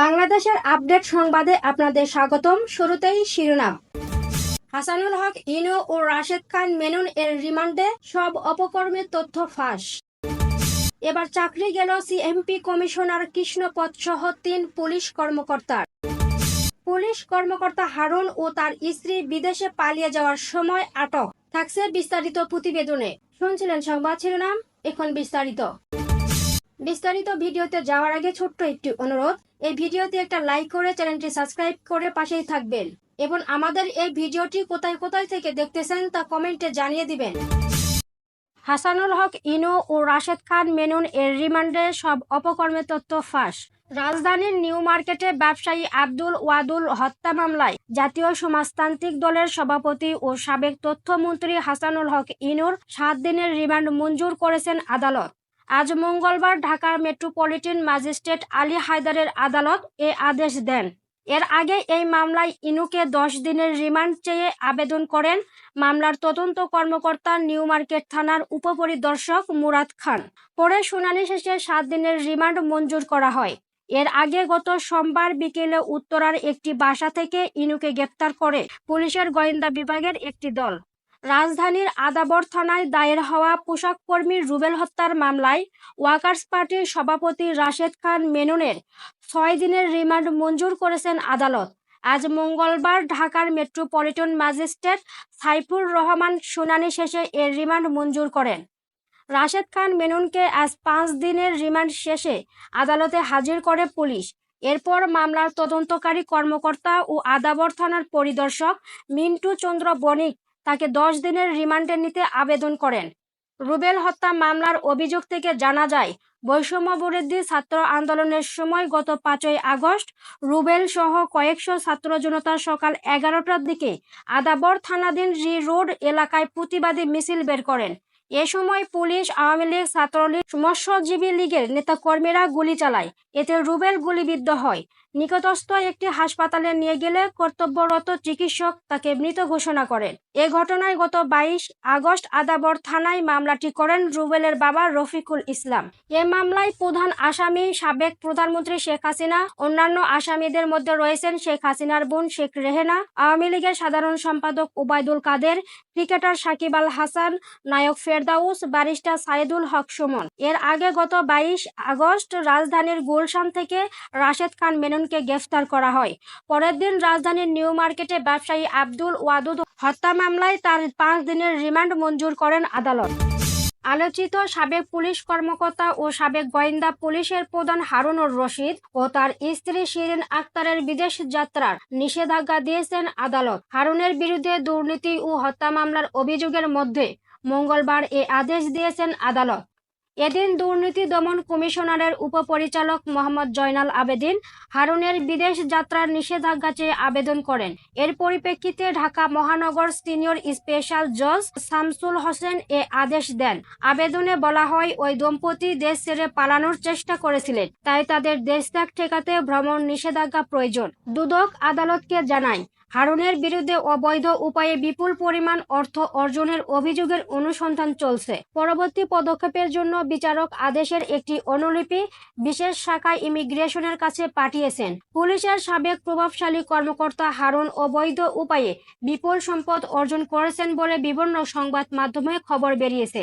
বাংলাদেশের আপডেট সংবাদে আপনাদের স্বাগতম। শুরুতেই শিরোনাম। হাসানুল হক, ইনু ও রাশেদ খান মেনুন এর রিমান্ডে সব অপকর্মের তথ্য ফাঁস। এবার চাকরি গেল সিএমপি কমিশনার কৃষ্ণপথ সহ তিন পুলিশ কর্মকর্তার। পুলিশ কর্মকর্তা হারুন ও তার স্ত্রী বিদেশে পালিয়ে যাওয়ার সময় আটক। থাকছে বিস্তারিত প্রতিবেদনে। শুনছিলেন সংবাদ শিরোনাম, এখন বিস্তারিত। বিস্তারিত ভিডিওতে যাওয়ার আগে ছোট্ট একটি অনুরোধ এই ভিডিওতে একটা লাইক করে চ্যানেলটি সাবস্ক্রাইব করে পাশেই থাকবেন এবং আমাদের এই ভিডিওটি কোথায় কোথায় থেকে দেখতেছেন তা কমেন্টে জানিয়ে দিবেন। হাসানুল হক, ইনো ও রাশেদ খান, মেনুন এর রিমান্ডে সব অপকর্মের তথ্য ফাঁস। রাজধানীর নিউ মার্কেটে ব্যবসায়ী আব্দুল ওয়াদুল হত্যা মামলায় জাতীয় সমাজতান্ত্রিক দলের সভাপতি ও সাবেক তথ্যমন্ত্রী হাসানুল হক, ইনুর সাত দিনের রিমান্ড মঞ্জুর করেছেন আদালত। আজ মঙ্গলবার ঢাকার মেট্রোপলিটন ম্যাজিস্ট্রেট আলী হায়দারের আদালত এ আদেশ দেন। এর আগে এই মামলায় ইনুকে দশ দিনের রিমান্ড চেয়ে আবেদন করেন মামলার তদন্ত কর্মকর্তা নিউ মার্কেট থানার উপপরিদর্শক মুরাদ খান। পরে শুনানি শেষে সাত দিনের রিমান্ড মঞ্জুর করা হয়। এর আগে গত সোমবার বিকেলে উত্তরার একটি বাসা থেকে ইনুকে গ্রেপ্তার করে পুলিশের গোয়েন্দা বিভাগের একটি দল। রাজধানীর আদাবর থানায় দায়ের হওয়া পোশাক কর্মীর রুবেল হত্যার মামলায় ওয়াকার্স পার্টির সভাপতি রাশেদ খান মেননের ছয় দিনের রিমান্ড মঞ্জুর করেছেন আদালত। আজ মঙ্গলবার ঢাকার মেট্রোপলিটন ম্যাজিস্ট্রেট সাইফুর রহমান শুনানি শেষে এর রিমান্ড মঞ্জুর করেন। রাশেদ খান মেননকে আজ পাঁচ দিনের রিমান্ড শেষে আদালতে হাজির করে পুলিশ। এরপর মামলার তদন্তকারী কর্মকর্তা ও আদাবর থানার পরিদর্শক মিন্টু চন্দ্র বণিক তাকে দশ দিনের রিমান্ডে নিতে আবেদন করেন। রুবেল হত্যা মামলার অভিযোগ থেকে জানা যায়, বৈষম্য বিরোধী ছাত্র আন্দোলনের সময় গত পাঁচই আগস্ট রুবেল সহ কয়েকশো ছাত্র জনতা সকাল এগারোটার দিকে আদাবর থানাধীন রি রোড এলাকায় প্রতিবাদী মিছিল বের করেন। এ সময় পুলিশ, আওয়ামী লীগ, ছাত্রলীগ, মৎস্যজীবী লীগের নেতাকর্মীরা গুলি চালায়। এতে রুবেল গুলিবিদ্ধ হয়। নিকটস্থ একটি হাসপাতালে নিয়ে গেলে কর্তব্যরত চিকিৎসক তাকে মৃত ঘোষণা করেন। এ ঘটনায় গত বাইশ আগস্ট আদাবর থানায় মামলাটি করেন রুবেলের বাবা রফিকুল ইসলাম। এ মামলায় প্রধান আসামি, সাবেক প্রধানমন্ত্রী শেখ হাসিনা, অন্যান্য আসামিদের মধ্যে রয়েছেন শেখ হাসিনার বোন শেখ রেহেনা, আওয়ামী লীগের সাধারণ সম্পাদক ওবায়দুল কাদের, ক্রিকেটার সাকিব আল হাসান, নায়ক ফেরদাউস, ব্যারিস্টার সাইদুল হক সুমন। এর আগে গত বাইশ আগস্ট রাজধানীর গুলশান থেকে রাশেদ খান মেননকে গ্রেফতার করা হয়। পরের দিন রাজধানীর নিউ মার্কেটে ব্যবসায়ী আব্দুল ওয়াদুদ হত্যা মামলায় তার পাঁচ দিনের রিমান্ড মঞ্জুর করেন আদালত। আলোচিত সাবেক পুলিশ কর্মকর্তা ও সাবেক গোয়েন্দা পুলিশের প্রধান হারুনুর রশিদ ও তার স্ত্রী শিরিন আক্তারের বিদেশ যাত্রার নিষেধাজ্ঞা দিয়েছেন আদালত। হারুনের বিরুদ্ধে দুর্নীতি ও হত্যা মামলার অভিযোগের মধ্যে মঙ্গলবার এ আদেশ দিয়েছেন আদালত। এদিন দুর্নীতি দমন কমিশনারের উপপরিচালক মোহাম্মদ জয়নাল আবেদিন হারুনের বিদেশ যাত্রার নিষেধাজ্ঞা চেয়ে আবেদন করেন। এর পরিপ্রেক্ষিতে ঢাকা মহানগর সিনিয়র স্পেশাল জজ শামসুল হোসেন এ আদেশ দেন। আবেদনে বলা হয়, ওই দম্পতি দেশ ছেড়ে পালানোর চেষ্টা করেছিলেন, তাই তাদের দেশ ত্যাগ ঠেকাতে ভ্রমণ নিষেধাজ্ঞা প্রয়োজন। দুদক আদালতকে জানায় হারুনের বিরুদ্ধে অবৈধ উপায়ে বিপুল পরিমাণ অর্থ অর্জনের অভিযোগের অনুসন্ধান চলছে। পরবর্তী পদক্ষেপের জন্য বিচারক আদেশের একটি অনুলিপি বিশেষ শাখায় ইমিগ্রেশনের কাছে পাঠিয়েছেন। পুলিশের সাবেক প্রভাবশালী কর্মকর্তা হারুন অবৈধ উপায়ে বিপুল সম্পদ অর্জন করেছেন বলে বিভিন্ন সংবাদ মাধ্যমে খবর বেরিয়েছে।